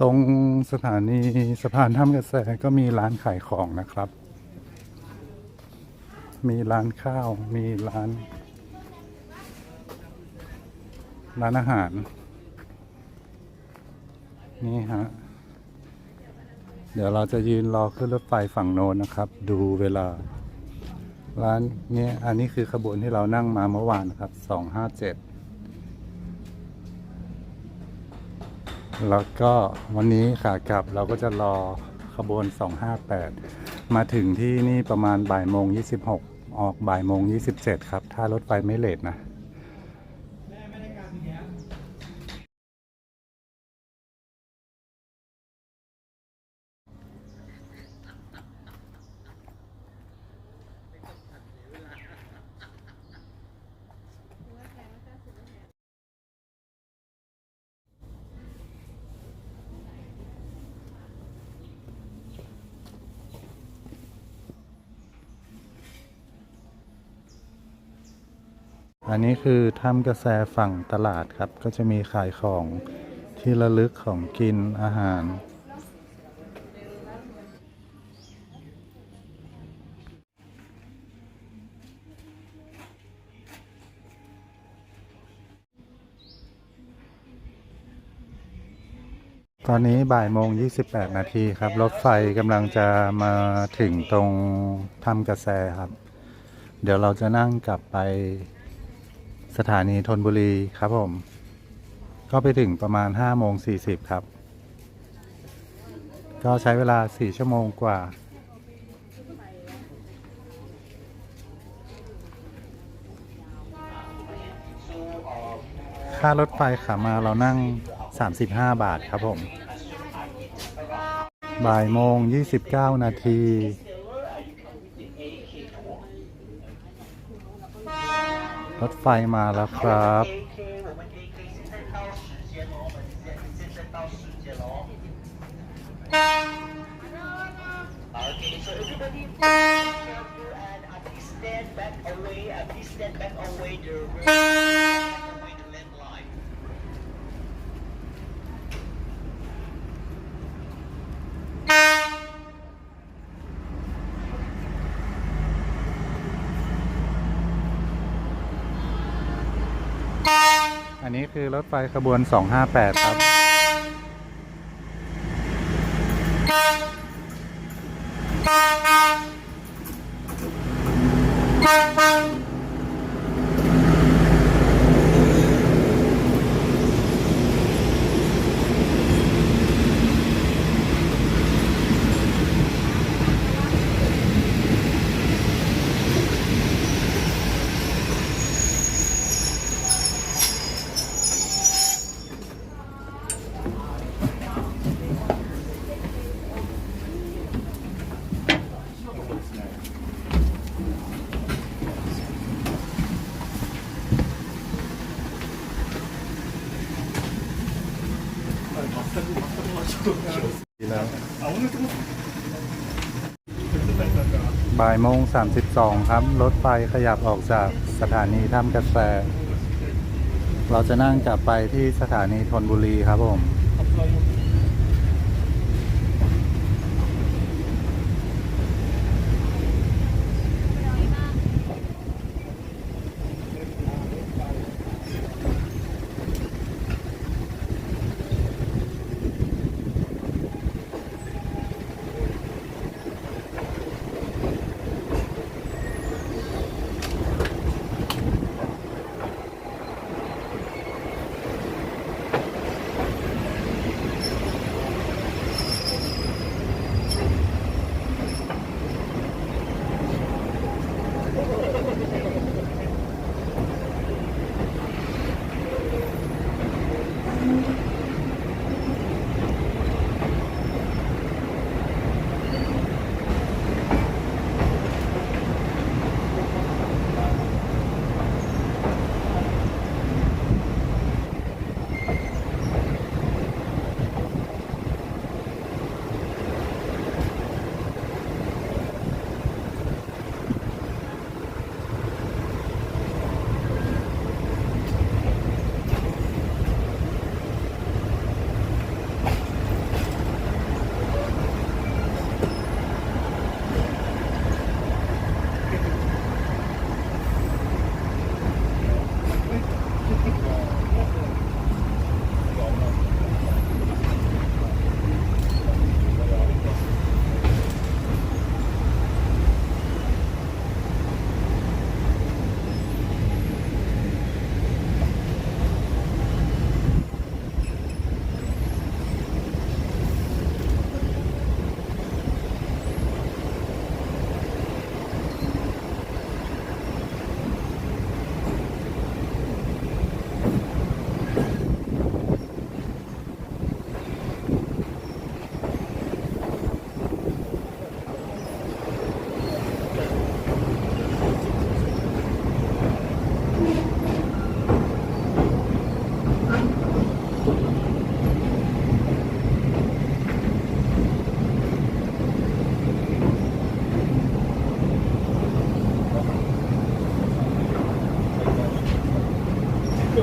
ตรงสถานีสะพานท่ามกระแสก็มีร้านขายของนะครับ มีร้านข้าว มีร้าน ร้านอาหาร นี่ฮะ เดี๋ยวเราจะยืนรอขึ้นรถไฟฝั่งโน้นนะครับ ดูเวลา ร้านนี้อันนี้คือขบวนที่เรานั่งมาเมื่อวานนะครับสองห้าเจ็ด แล้วก็วันนี้ขากลับเราก็จะรอขบวน 258 มาถึงที่นี่ประมาณบ่ายโมง 26 ออกบ่ายโมง 27 ครับ ถ้ารถไฟไม่เลทนะ อันนี้คือถ้ำกระแสฝั่งตลาดครับ ก็จะมีขายของที่ระลึกของกินอาหาร ตอนนี้บ่ายโมง 28 นาทีครับ รถไฟกำลังจะมาถึงตรงถ้ำกระแสครับ เดี๋ยวเราจะนั่งกลับไป สถานีธนบุรีครับผม ก็ไปถึงประมาณ5โมง40 ครับ ก็ใช้เวลา 4 ชั่วโมงกว่า ค่ารถไฟขามาเรานั่ง 35 บาทครับผม บ่ายโมง 29 นาที รถไฟมาแล้วครับ Okay, so อันนี้คือรถไฟขบวน 258 ครับแายโมง 32 ครับ รถไฟขยับออกจากสถานีท่ามกระแส เราจะนั่งกลับไปที่สถานีธนบุรีครับผม ข้าง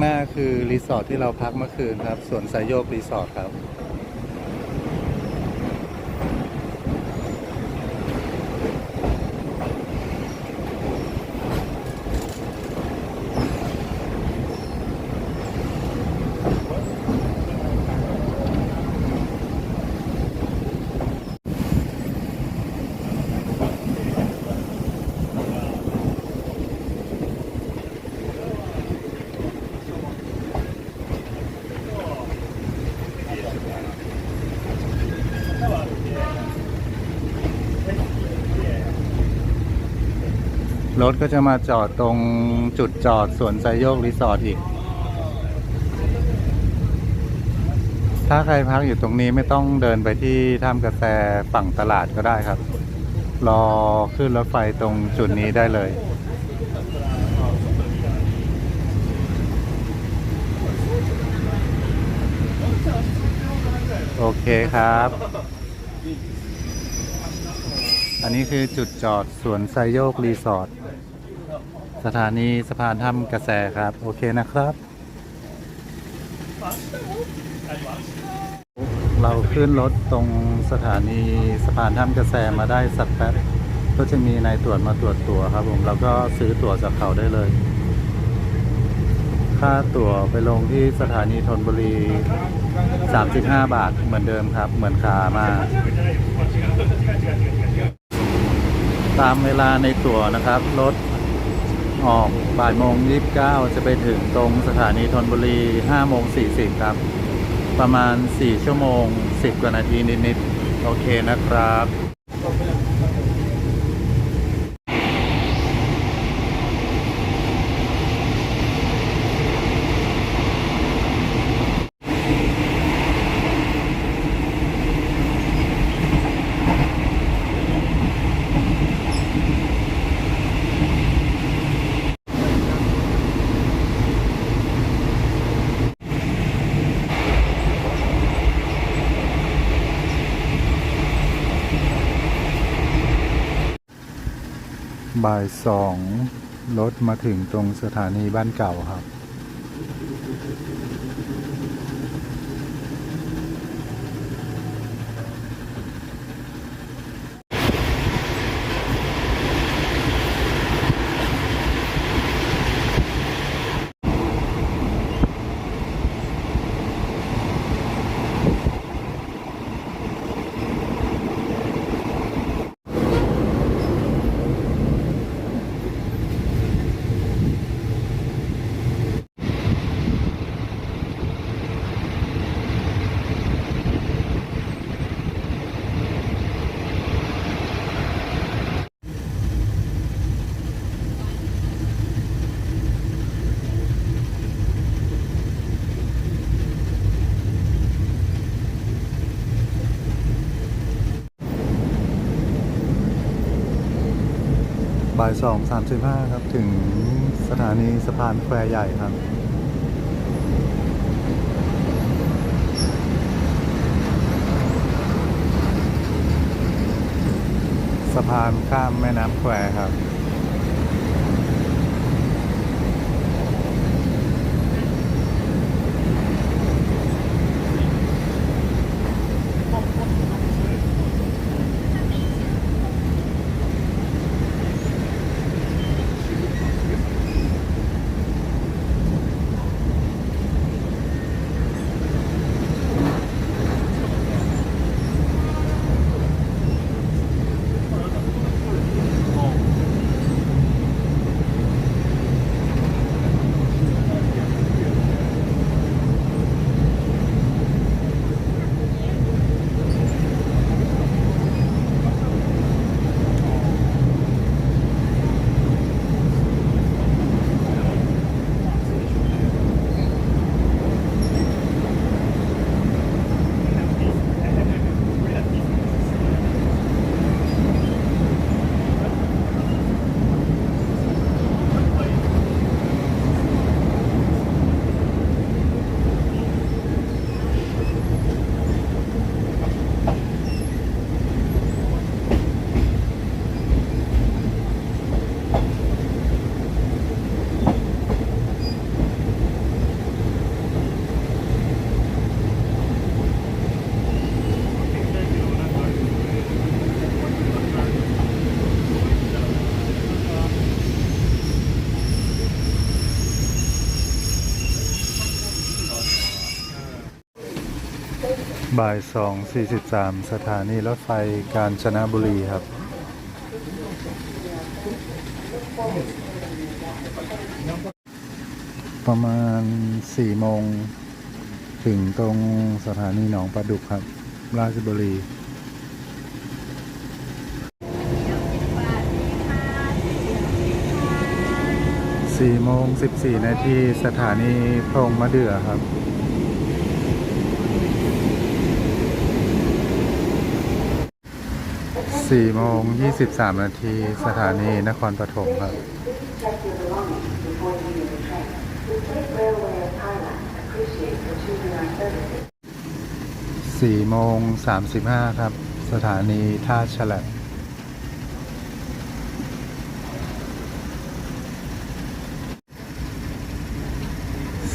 หน้าคือรีสอร์ทที่เราพักเมื่อคืนครับ สวนสายโยกรีสอร์ทครับ ถก็จะมาจอดตรงจุดจอดสวนไซโยกรีสอร์ทอีก ถ้าใครพักอยู่ตรงนี้ไม่ต้องเดินไปที่ถ้ำกระแสฝั่งตลาดก็ได้ครับ รอขึ้นรถไฟตรงจุดนี้ได้เลยโอเคครับ อันนี้คือจุดจอดสวนไซโยกรีสอร์ทสถานีสะพานถ้ำกระแสครับ โอเคนะครับ เราขึ้นรถตรงสถานีสะพานถ้ำกระแสมาได้สักแป๊บก็จะมีนายตรวจมาตรวจตั๋วครับผมเราก็ซื้อตั๋วจากเขาได้เลย ค่าตั๋วไปลงที่สถานีธนบุรี 35 บาทเหมือนเดิมครับ เหมือนขามา ตามเวลาในตั๋วนะครับรถออกบ่ายโมงยี่สิบเก้าจะไปถึงตรงสถานีธนบุรีห้าโมงสี่สิบครับ ประมาณสี่ชั่วโมงสิบกว่านาทีนิดๆโอเคนะครับ บ่ายสองรถมาถึงตรงสถานีบ้านเก่าครับายสองสามสิบห้าครับ ถึงสถานีสะพานแควใหญ่ครับ สะพานข้ามแม่น้ำแควครับ บ่ายสองสี่สิบสามสถานีรถไฟกาญจนบุรีครับ ประมาณสี่โมง ถึงตรงสถานีหนองประดุกครับ ราชบุรีสี่โมงสิบสี่นาที สถานีพรงมะเดื่อครับ สี่โมงยี่สิบสามนาทีสถานีนครปฐมครับ สี่โมงสามสิบห้าครับ สถานีท่าฉลับ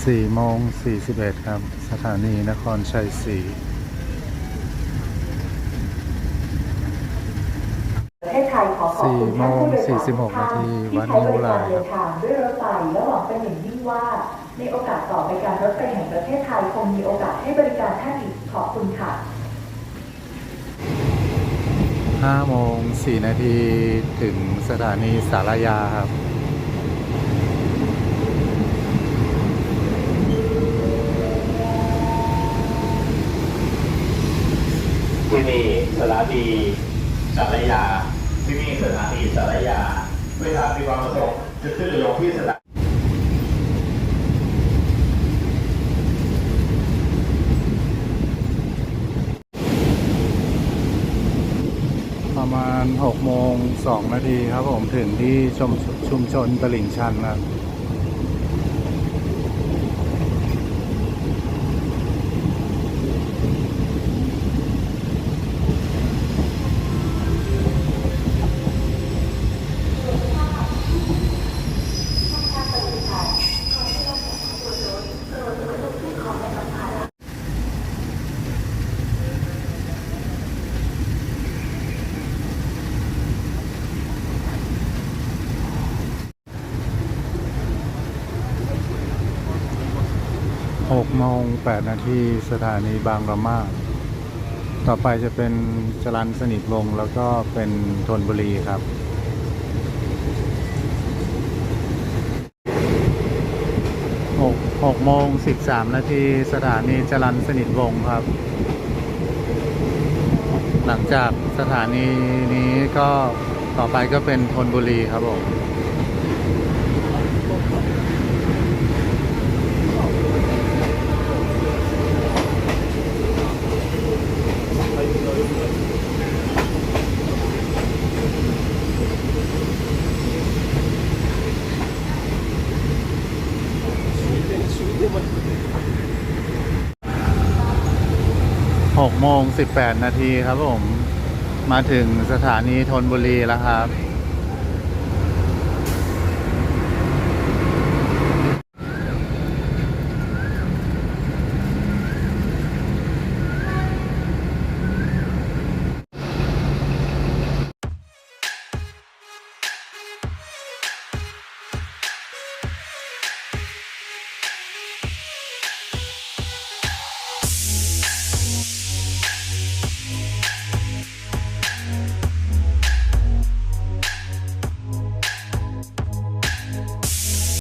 สี่โมงสี่สิบเอ็ดครับ สถานีนครชัยศรี ประเทศ ไทยขอขอบคุณท่านผู้โดยสาทุกท่านที่ใช้บริการเดินทางด้วยรถไฟและหวังเป็นอย่างยิ่งว่า ในโอกาสต่อไปการรถไฟแห่งประเทศไทยคงมีโอกาสให้บริการท่านอีกขอบคุณค่ะห้าโมงสี่นาทีถึงสถานีสารยาครับที่นี่สถานีสารยา สถานีสารยา เวลามีความประสงค์จะขึ้นลงที่สถานีประมาณ6โมง2นาทีครับผมถึงที่ชุมชนตลิ่งชันครับ หกโมงแปดนาทีสถานีบางระมาต่อไปจะเป็นจรันสนิทวงศ์แล้วก็เป็นธนบุรีครับหกหกโมงสิบสามนาทีสถานีจรันสนิทวงศ์ครับ หลังจากสถานีนี้ก็ต่อไปก็เป็นธนบุรีครับผม โมงสิบแปดนาทีครับผม มาถึงสถานีธนบุรีแล้วครับ